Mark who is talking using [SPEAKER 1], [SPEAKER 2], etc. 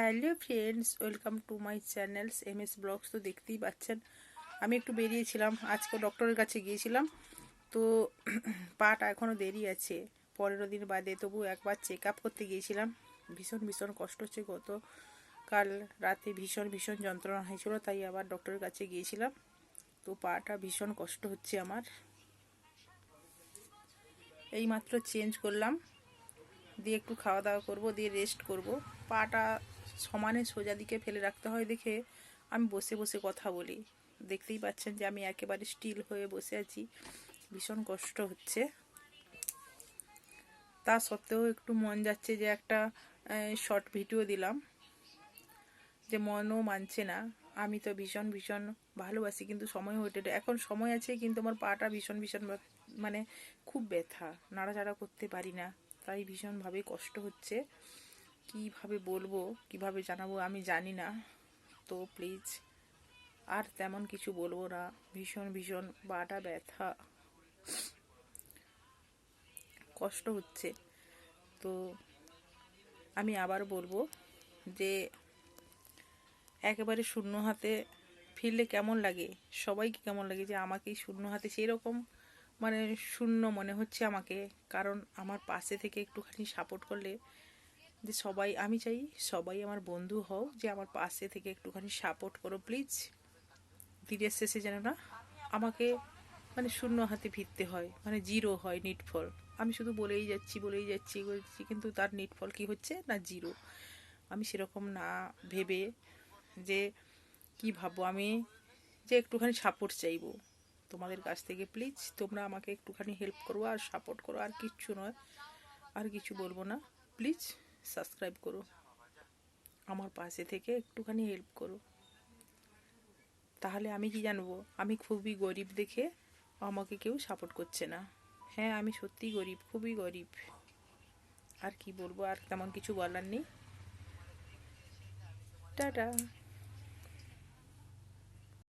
[SPEAKER 1] Hello friends, welcome to my channels M S blogs. তো দেখতেই পাচ্ছেন, আমি একটু বেরিয়েছিলাম, আজকে ডক্টরের কাছে গিয়েছিলাম। তো পাটা এখনও দেরি আছে, পনেরো দিন বাদে তবু একবার চেক আপ করতে গিয়েছিলাম। ভীষণ ভীষণ কষ্ট হচ্ছে গত। কাল রাতে ভীষণ ভীষণ যন্ত্রণা হয়েছিল, তাই আবার ডক্টরের কাছে গিয়েছিলাম। তো পাটা ভীষণ কষ্ট হচ্ছে আমার। এইমাত্র চেঞ্জ করলাম, দিয়ে একটু খাওয়া দাওয়া করব, দিয়ে রেস্ট করব। পাটা সমানে সোজা দিকে ফেলে রাখতে হয় দেখে আমি বসে বসে কথা বলি। দেখতেই পাচ্ছেন যে আমি একেবারে স্টিল হয়ে বসে আছি। ভীষণ কষ্ট হচ্ছে। তা সত্ত্বেও একটু মন যাচ্ছে যে একটা শর্ট ভিডিও দিলাম যে মনও মানছে না। আমি তো ভীষণ ভীষণ ভালোবাসি কিন্তু সময় ওঠে এখন সময় আছে কিন্তু আমার পাটা ভীষণ ভীষণ মানে খুব ব্যথা। নাড়াচাড়া করতে পারি না। তাই ভীষণভাবে কষ্ট হচ্ছে। কীভাবে বলব, কীভাবে জানাব আমি জানি না। তো প্লিজ আর তেমন কিছু বলব না। ভীষণ ভীষণ বাটা ব্যথা। কষ্ট হচ্ছে। তো আমি আবার বলব যে একেবারে শূন্য হাতে ফিরলে কেমন লাগে? সবাইকে কেমন লাগে যে আমাকেই শূন্য হাতে? সেই রকম মানে শূন্য মনে হচ্ছে আমাকে। কারণ আমার পাশে থেকে একটুখানি সাপোর্ট করলে যে সবাই, আমি চাই সবাই আমার বন্ধু হও যে আমার পাশে থেকে একটুখানি সাপোর্ট করো প্লিজ দিনের শেষে যেন না আমাকে মানে শূন্য হাতে ফিরতে হয় মানে জিরো হয় নিটফল আমি শুধু বলেই যাচ্ছি বলেই যাচ্ছি, বলছি, কিন্তু তার নিটফল কি হচ্ছে না জিরো আমি সেরকম না ভেবে যে কি ভাববো, আমি যে একটুখানি সাপোর্ট চাইব তোমাদের কাছ থেকে প্লিজ তোমরা আমাকে একটুখানি হেল্প করো আর সাপোর্ট করো, আর কিচ্ছু নয়, আর কিছু বলব না প্লিজ সাবস্ক্রাইব করো। আমার পাশে থেকে একটুখানি হেল্প করো। তাহলে আমি কি জানব? আমি খুবই গরিব দেখে আমাকে কেউ সাপোর্ট করছে না। হ্যাঁ আমি সত্যি গরিব, খুবই গরিব। আর কি বলব, আর তেমন কিছু বলার নেই। টাটা।